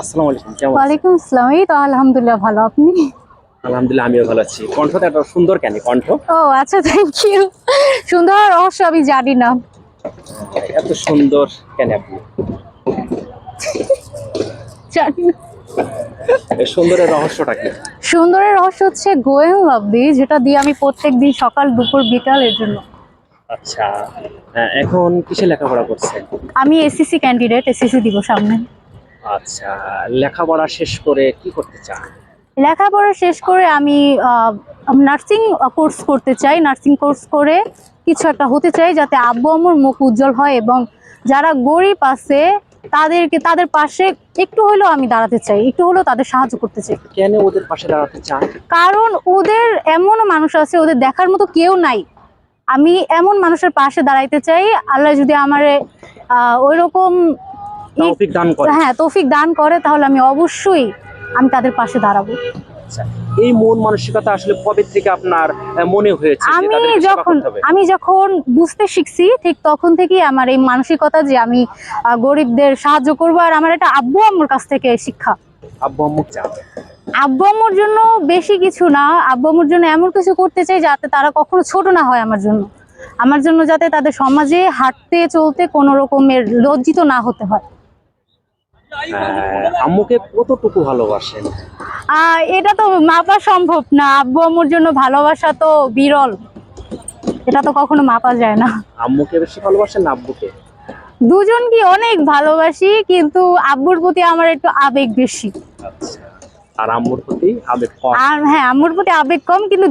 আসসালামু আলাইকুম কেমন ওয়ালাইকুম আসসালাম। এই তো আলহামদুলিল্লাহ ভালো। আপনি? আলহামদুলিল্লাহ আমিও ভালো আছি। কণ্ঠটা এত সুন্দর কেন কণ্ঠ? ও আচ্ছা থ্যাংক ইউ সুন্দর রহস্য আমি জানি না। এত সুন্দর কেন আপনি? জানি না। সুন্দরের রহস্যটা কি? সুন্দরের রহস্য হচ্ছে গোয়েন লাভলি যেটা দিয়ে আমি প্রত্যেক দিন সকাল দুপুর বিকাল এর জন্য। আচ্ছা হ্যাঁ, এখন কিসে লেখাপড়া করছেন? আমি এসএসসি ক্যান্ডিডেট এসএসসি দিব সামনে। আচ্ছা লেখাপড়া শেষ করে কি করতে চান? লেখাপড়া শেষ করে আমি নার্সিং কোর্স করতে চাই। নার্সিং কোর্স করে কিছু একটা হতে চাই যাতে আব্বু আম্মুর মুখ উজ্জ্বল হয় এবং যারা গরিব আছে তাদেরকে তাদের পাশে একটু হলেও আমি দাঁড়াতে চাই একটু হলেও তাদের সাহায্য করতে চাই। কেন ওদের পাশে দাঁড়াতে চান? কারণ ওদের এমনও মানুষ আছে ওদের দেখার মতো কেউ নাই। আমি এমন মানুষের পাশে দাঁড়াইতে চাই আল্লাহ যদি আমার ওই রকম তৌফিক দান করে। হ্যাঁ তৌফিক দান করে তাহলে আমি অবশ্যই আমি তাদের পাশে দাঁড়াবো। আচ্ছা এই মন মানসিকতা আসলে কবে থেকে আপনার মনে হয়েছে আমি যখন আমি যখন বুঝতে শিখছি ঠিক তখন থেকেই আমার এই মানসিকতা যে আমি গরিবদের সাহায্য করব আর আমার এটা আব্বু আম্মুর কাছ থেকে শিক্ষা। আব্বু আম্মু আব্বু আম্মুর জন্য বেশি কিছু না আব্বু আম্মুর জন্য এমন কিছু করতে চাই যাতে তারা কখনো ছোট না হয় আমার জন্য। আমার জন্য যাতে তাদের সমাজে হাঁটতে চলতে কোনো রকমের লজ্জিত না হতে হয়। আম্মুকে কতটুকু ভালোবাসেন? এটা তো মাপা সম্ভব না। আব্বু আম্মুর জন্য ভালোবাসা তো বিরল। এটা তো কখনো মাপা যায় না। আম্মুকে বেশি ভালোবাসেন না আব্বুকে? দুজনকে অনেক ভালোবাসি কিন্তু আব্বুর প্রতি আমার একটু আবেগ বেশি। আচ্ছা। আর আম্মুর প্রতি আবেগ কম? আর হ্যাঁ আম্মুর প্রতি আবেগ কম কিন্তু